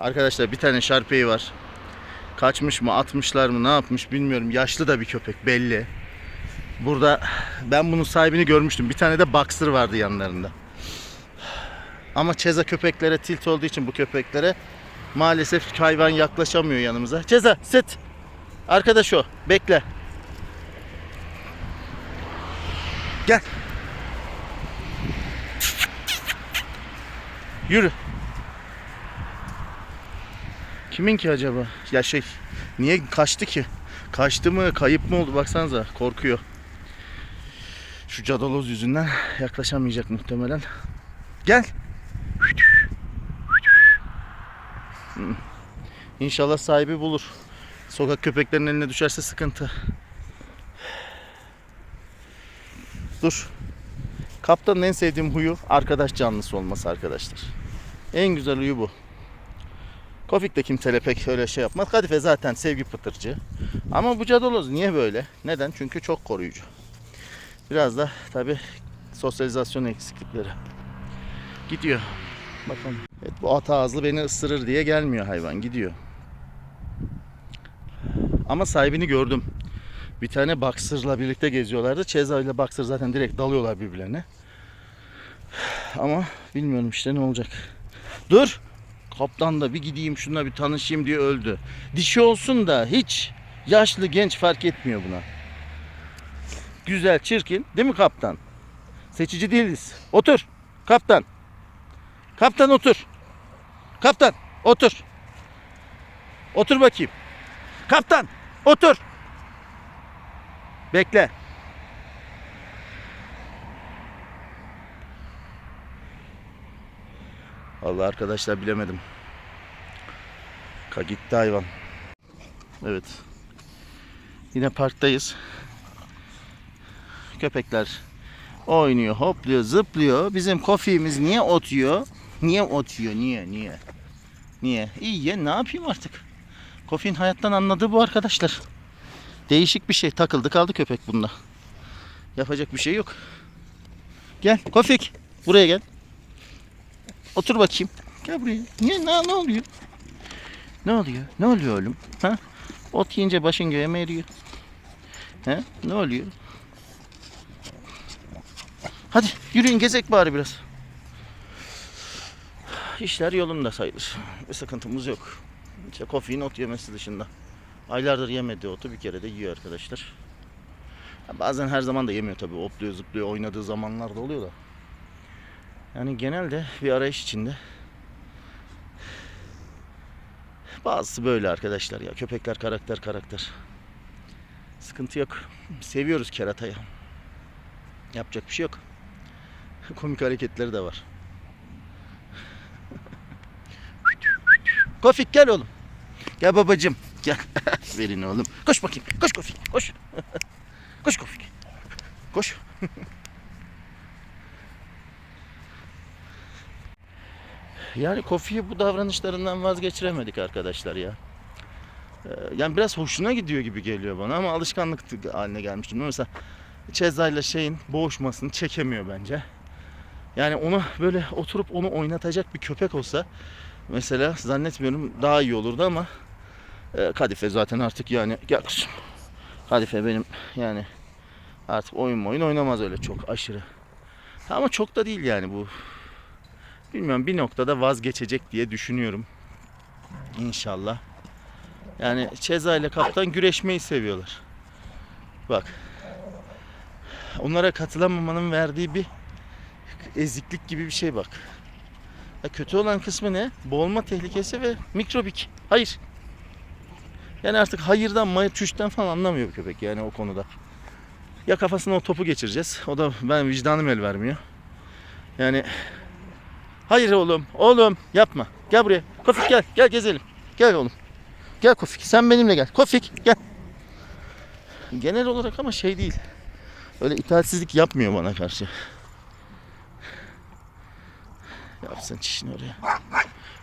Arkadaşlar bir tane şarpeyi var. Kaçmış mı atmışlar mı ne yapmış bilmiyorum. Yaşlı da bir köpek belli. Burada ben bunun sahibini görmüştüm. Bir tane de boxer vardı yanlarında. Ama Çeza köpeklere tilt olduğu için bu köpeklere maalesef hayvan yaklaşamıyor yanımıza. Çeza sit. Arkadaş o. Bekle. Gel. Yürü. Kimin ki acaba? Ya şey niye kaçtı ki? Kaçtı mı kayıp mı oldu baksanıza korkuyor. Şu cadaloz yüzünden yaklaşamayacak muhtemelen. Gel. Hmm. İnşallah sahibi bulur. Sokak köpeklerinin eline düşerse sıkıntı. Dur. Kaptanın en sevdiğim huyu arkadaş canlısı olması arkadaşlar. En güzel huyu bu. Kofik de kimseyle pek öyle şey yapmaz. Kadife zaten sevgi pıtırcı. Ama bu cadaloz niye böyle? Neden? Çünkü çok koruyucu. Biraz da tabi sosyalizasyon eksiklikleri. Gidiyor. Bakalım. Evet, bu at ağızlı beni ısırır diye gelmiyor hayvan. Gidiyor. Ama sahibini gördüm. Bir tane Boxer'la birlikte geziyorlardı. Ceza ile Boxer zaten direkt dalıyorlar birbirlerine. Ama bilmiyorum işte ne olacak. Dur. Kaptan da bir gideyim şuna bir tanışayım diye öldü. Dişi olsun da hiç yaşlı genç fark etmiyor buna. Güzel, çirkin. Değil mi kaptan? Seçici değiliz. Otur. Kaptan. Kaptan otur. Kaptan otur. Otur bakayım. Kaptan otur. Bekle. Allah arkadaşlar bilemedim. Ka gitti hayvan. Evet. Yine parktayız. Köpekler oynuyor, hopluyor, zıplıyor. Bizim kofimiz niye otuyor? Niye otuyor? Niye? Niye? Niye? İyi ya ne yapayım artık? Kofin hayattan anladığı bu arkadaşlar. Değişik bir şey. Takıldı kaldı köpek bunda. Yapacak bir şey yok. Gel Kofik. Buraya gel. Otur bakayım. Gel buraya. Niye? Ne, ne oluyor? Ne oluyor? Ne oluyor oğlum? Ha? Ot yiyince başın göğe mi eriyor? He? Ne oluyor? Hadi yürüyün gezek bari biraz. İşler yolunda sayılır. Bir sıkıntımız yok. İşte kofein ot yemesi dışında. Aylardır yemedi otu bir kere de yiyor arkadaşlar. Bazen her zaman da yemiyor tabii. Opluyor zıplıyor oynadığı zamanlar da oluyor da. Yani genelde bir arayış içinde. Bazısı böyle arkadaşlar ya. Köpekler karakter karakter. Sıkıntı yok. Seviyoruz keratayı. Yapacak bir şey yok. Komik hareketleri de var. Kofik gel oğlum. Gel babacım. Gel. Verin oğlum. Koş bakayım. Koş Kofik. Koş. Koş Kofik. Koş. Yani Kofi'yi bu davranışlarından vazgeçiremedik arkadaşlar ya. Ee, Yani biraz hoşuna gidiyor gibi geliyor bana ama alışkanlık haline gelmiş. Mesela Ceza ile şeyin boğuşmasını çekemiyor bence. Yani onu böyle oturup onu oynatacak bir köpek olsa mesela zannetmiyorum daha iyi olurdu ama e, Kadife zaten artık yani gel kızım. Kadife benim yani artık oyun oyun oynamaz öyle çok aşırı. Ama çok da değil yani bu. Bilmiyorum bir noktada vazgeçecek diye düşünüyorum. İnşallah. Yani Ceza ile kaptan güreşmeyi seviyorlar. Bak. Onlara katılamamanın verdiği bir eziklik gibi bir şey bak. Ya kötü olan kısmı ne? Boğulma tehlikesi ve mikrobik. Hayır. Yani artık hayırdan, mayır, çüşten falan anlamıyor bu köpek yani o konuda. Ya kafasına o topu geçireceğiz. O da ben vicdanım el vermiyor. Yani hayır oğlum, oğlum yapma. Gel buraya. Kofik gel, gel gezelim. Gel oğlum. Gel Kofik, sen benimle gel. Kofik gel. Genel olarak ama şey değil. Öyle itaatsizlik yapmıyor bana karşı. Yapsın çişini oraya.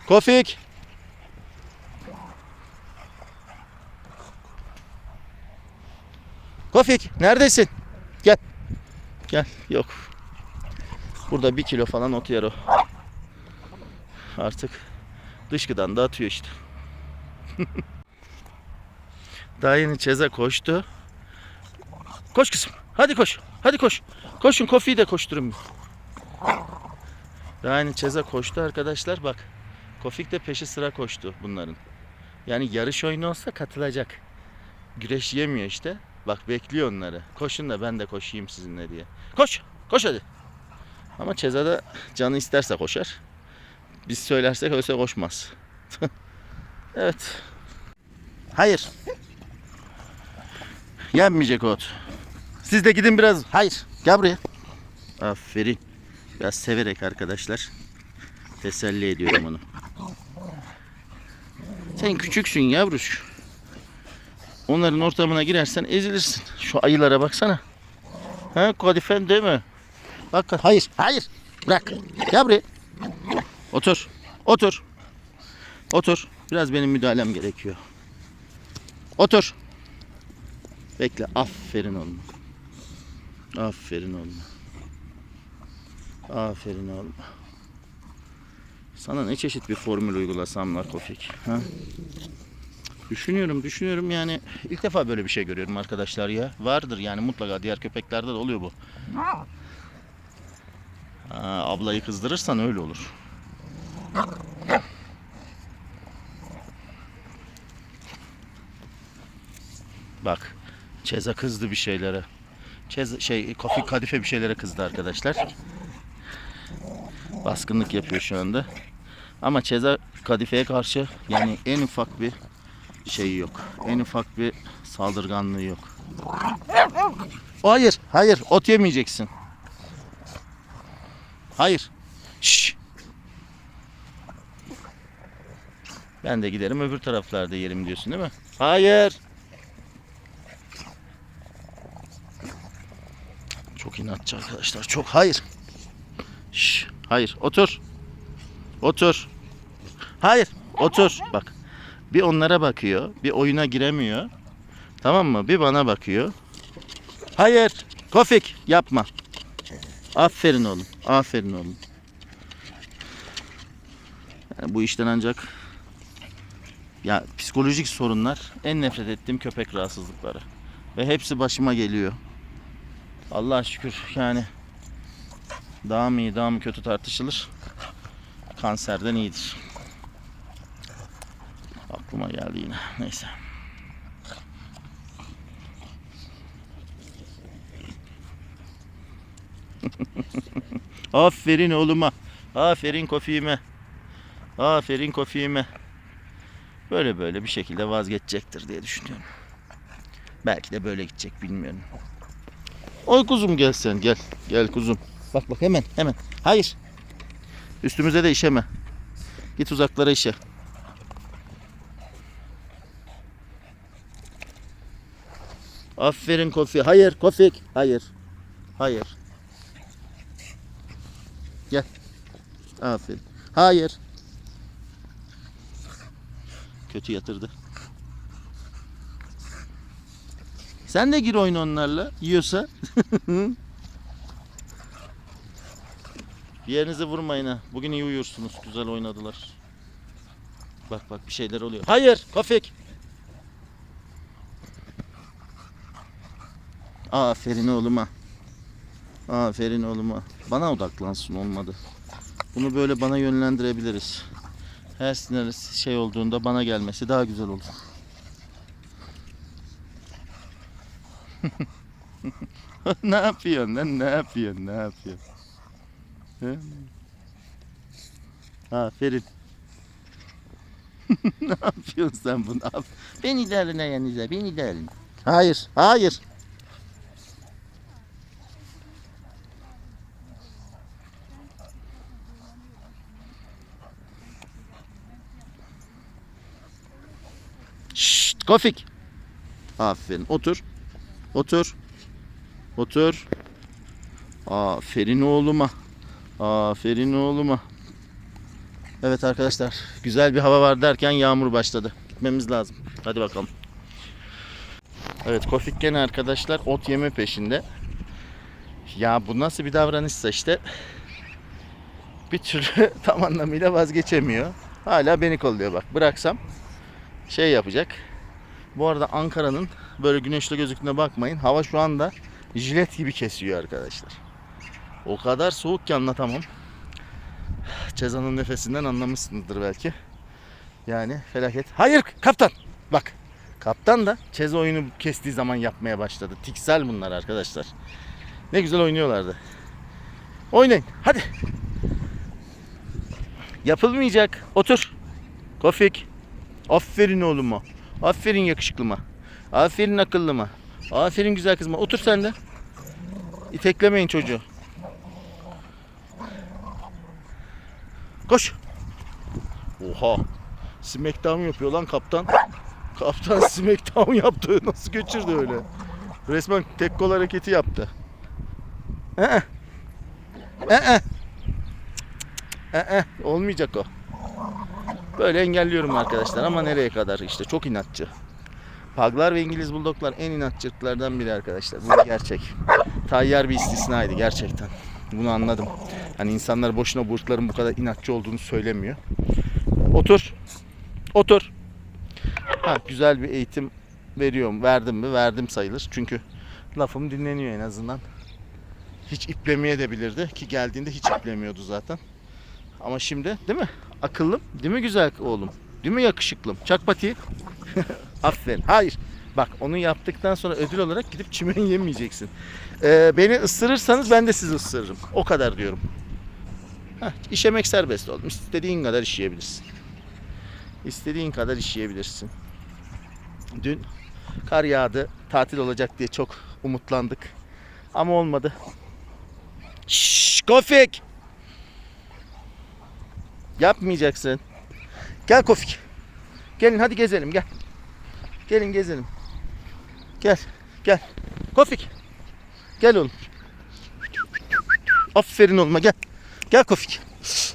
Kofik. Kofik neredesin? Gel. Gel. Yok. Burada bir kilo falan ot yer o. Artık Dışkıdan da atıyor işte. Daha yeni Çeze koştu. Koş kızım. Hadi koş. Hadi koş. Koşun Kofi'yi de koşturun. Daha yeni Çeze koştu arkadaşlar. Bak. Kofik de peşi sıra koştu bunların. Yani yarış oyunu olsa katılacak. Güreş yemiyor işte. Bak bekliyor onları. Koşun da ben de koşayım sizinle diye. Koş. Koş hadi. Ama Çeze de canı isterse koşar. Biz söylersek öyleyse koşmaz. evet. Hayır. Yenmeyecek ot. Siz de gidin biraz. Hayır. Gel buraya. Aferin. Biraz severek arkadaşlar. Teselli ediyorum onu. Sen küçüksün yavruş. Onların ortamına girersen ezilirsin. Şu ayılara baksana. Ha kadifen değil mi? Bak hayır hayır. Bırak. Gel buraya. Otur. Otur. Otur. Biraz benim müdahalem gerekiyor. Otur. Bekle. Aferin oğlum. Aferin oğlum. Aferin oğlum. Sana ne çeşit bir formül uygulasam Narkofik? Ha? Düşünüyorum, düşünüyorum yani ilk defa böyle bir şey görüyorum arkadaşlar ya. Vardır yani mutlaka diğer köpeklerde de oluyor bu. Ha, ablayı kızdırırsan öyle olur. Bak, Çeza kızdı bir şeylere. Çeza şey, Kofi Kadife bir şeylere kızdı arkadaşlar. Baskınlık yapıyor şu anda. Ama Çeza Kadife'ye karşı yani en ufak bir şeyi yok. En ufak bir saldırganlığı yok. Hayır, hayır, ot yemeyeceksin. Hayır. Şşş. Ben de giderim öbür taraflarda yerim diyorsun değil mi? Hayır. Çok inatçı arkadaşlar. Çok hayır. Şşş. Hayır. Otur. Otur. Hayır. Otur. Bak. Bir onlara bakıyor. Bir oyuna giremiyor. Tamam mı? Bir bana bakıyor. Hayır. Kofik yapma. Aferin oğlum. Aferin oğlum. Yani bu işten ancak ya psikolojik sorunlar en nefret ettiğim köpek rahatsızlıkları. Ve hepsi başıma geliyor. Allah'a şükür yani daha mı iyi daha mı kötü tartışılır. Kanserden iyidir. Aklıma geldi yine. Neyse. Aferin oğluma. Aferin kofiğime. Aferin kofiğime. Böyle böyle bir şekilde vazgeçecektir diye düşünüyorum. Belki de böyle gidecek bilmiyorum. Oy kuzum gel sen gel. Gel kuzum. Bak bak hemen hemen. Hayır. Üstümüze de işeme. Git uzaklara işe. Aferin Kofi. Hayır Kofik. Hayır. Hayır. Gel. Aferin. Hayır. Kötü yatırdı. Sen de gir oyun onlarla. Yiyorsa. Bir yerinizi vurmayın ha. Bugün iyi uyursunuz. Güzel oynadılar. Bak bak bir şeyler oluyor. Hayır. Kofik. Aferin oğluma. Aferin oğluma. Bana odaklansın olmadı. Bunu böyle bana yönlendirebiliriz. Her sinir şey olduğunda bana gelmesi daha güzel olur. ne yapıyorsun lan? Ne yapıyorsun? Ne yapıyorsun? He? Aferin. ne yapıyorsun sen bunu? Beni ilerine yanınıza. Beni ilerine. Hayır. Hayır. Şşt, Kofik. Aferin. Otur. Otur. Otur. Aferin oğluma. Aferin oğluma. Evet arkadaşlar. Güzel bir hava var derken yağmur başladı. Gitmemiz lazım. Hadi bakalım. Evet Kofik gene arkadaşlar ot yeme peşinde. Ya bu nasıl bir davranışsa işte bir türlü tam anlamıyla vazgeçemiyor. Hala beni kolluyor bak. Bıraksam şey yapacak. Bu arada Ankara'nın böyle güneşli gözüktüğüne bakmayın. Hava şu anda jilet gibi kesiyor arkadaşlar. O kadar soğuk ki anlatamam. Cezanın nefesinden anlamışsınızdır belki. Yani felaket. Hayır kaptan. Bak. Kaptan da Çeza oyunu kestiği zaman yapmaya başladı. Tiksel bunlar arkadaşlar. Ne güzel oynuyorlardı. Oynayın. Hadi. Yapılmayacak. Otur. Kofik. Aferin oğluma. Aferin yakışıklıma. Aferin akıllıma. Aferin güzel kızıma. Otur sen de. İteklemeyin çocuğu. Koş. Oha. Smackdown yapıyor lan kaptan. Kaptan smackdown yaptı. Nasıl geçirdi öyle? Resmen tek kol hareketi yaptı. Ee. Ee. Ee. Olmayacak o. Böyle engelliyorum arkadaşlar ama nereye kadar işte çok inatçı. Paglar ve İngiliz Bulldoglar en inatçı ırklardan biri arkadaşlar. Bu gerçek. Tayyar bir istisnaydı gerçekten. Bunu anladım. Hani insanlar boşuna bu ırkların bu kadar inatçı olduğunu söylemiyor. Otur. Otur. Ha, güzel bir eğitim veriyorum. Verdim mi? Verdim sayılır. Çünkü lafım dinleniyor en azından. Hiç iplemeye de bilirdi ki geldiğinde hiç iplemiyordu zaten. Ama şimdi değil mi? Akıllım. Değil mi güzel oğlum? Değil mi yakışıklım? Çak patiyi. Aferin. Hayır. Bak onu yaptıktan sonra ödül olarak gidip çimen yemeyeceksin. Ee, beni ısırırsanız ben de sizi ısırırım. O kadar diyorum. Heh, işemek serbest oğlum. İstediğin kadar işeyebilirsin. İstediğin kadar işeyebilirsin. Dün kar yağdı. Tatil olacak diye çok umutlandık. Ama olmadı. Şşş Kofik. Yapmayacaksın. Gel Kofik. Gelin hadi gezelim gel. Gelin gezelim. Gel. Gel. Kofik. Gel oğlum. Aferin oğluma gel. Gel Kofik.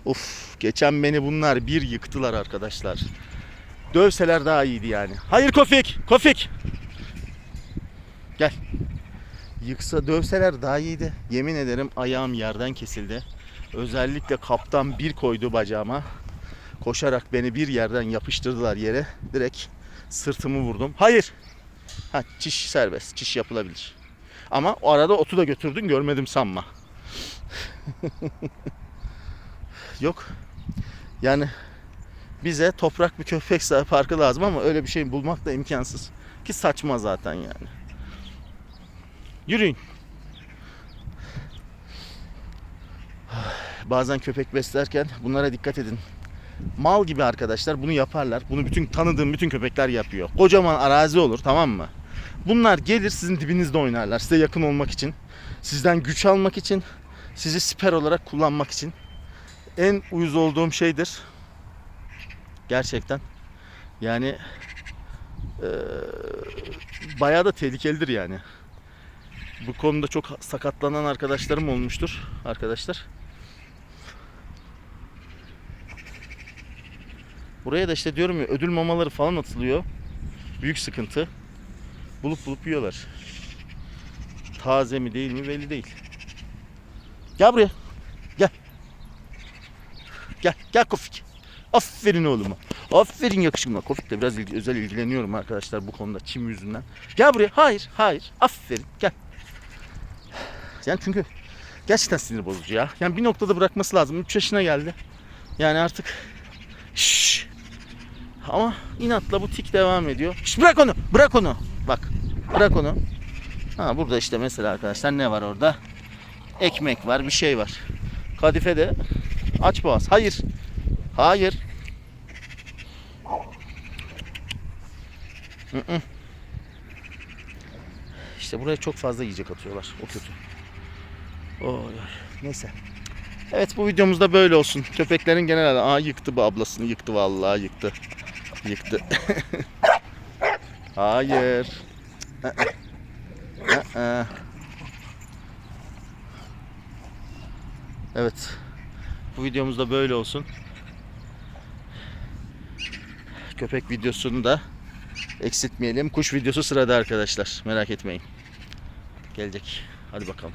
Of geçen beni bunlar bir yıktılar arkadaşlar. Dövseler daha iyiydi yani. Hayır Kofik. Kofik. Gel. Yıksa dövseler daha iyiydi. Yemin ederim ayağım yerden kesildi. Özellikle kaptan bir koydu bacağıma. Koşarak beni bir yerden yapıştırdılar yere. Direkt sırtımı vurdum. Hayır. Ha çiş serbest. Çiş yapılabilir. Ama o arada otu da götürdün görmedim sanma. Yok. Yani bize toprak bir köpek parkı lazım ama öyle bir şey bulmak da imkansız. Ki saçma zaten yani. Yürüyün. Bazen köpek beslerken bunlara dikkat edin. Mal gibi arkadaşlar bunu yaparlar. Bunu bütün tanıdığım bütün köpekler yapıyor. Kocaman arazi olur tamam mı? Bunlar gelir sizin dibinizde oynarlar. Size yakın olmak için. Sizden güç almak için. Sizi siper olarak kullanmak için. En uyuz olduğum şeydir. Gerçekten. Yani eee bayağı da tehlikelidir yani. Bu konuda çok sakatlanan arkadaşlarım olmuştur arkadaşlar. Buraya da işte diyorum ya ödül mamaları falan atılıyor. Büyük sıkıntı. Bulup bulup yiyorlar. Taze mi değil mi belli değil. Gel buraya. Gel. Gel. Gel Kofik. Aferin oğluma. Aferin yakışıklıma. Kofik'le biraz ilgi- özel ilgileniyorum arkadaşlar bu konuda çim yüzünden. Gel buraya. Hayır. Hayır. Aferin. Gel. Yani çünkü gerçekten sinir bozucu ya. Yani bir noktada bırakması lazım. 3 yaşına geldi. Yani artık Şşş. Ama inatla bu tik devam ediyor. Şş, bırak onu. Bırak onu. Bak. Bırak onu. Ha burada işte mesela arkadaşlar ne var orada? Ekmek var, bir şey var. Kadife de aç boğaz. Hayır. Hayır. İşte buraya çok fazla yiyecek atıyorlar. O kötü. Oy. Neyse. Evet bu videomuz da böyle olsun. Köpeklerin genel hali. Aa yıktı bu ablasını. Yıktı vallahi yıktı. Yıktı. Hayır. Evet. Bu videomuz da böyle olsun. Köpek videosunu da eksiltmeyelim. Kuş videosu sırada arkadaşlar. Merak etmeyin. Gelecek. Hadi bakalım.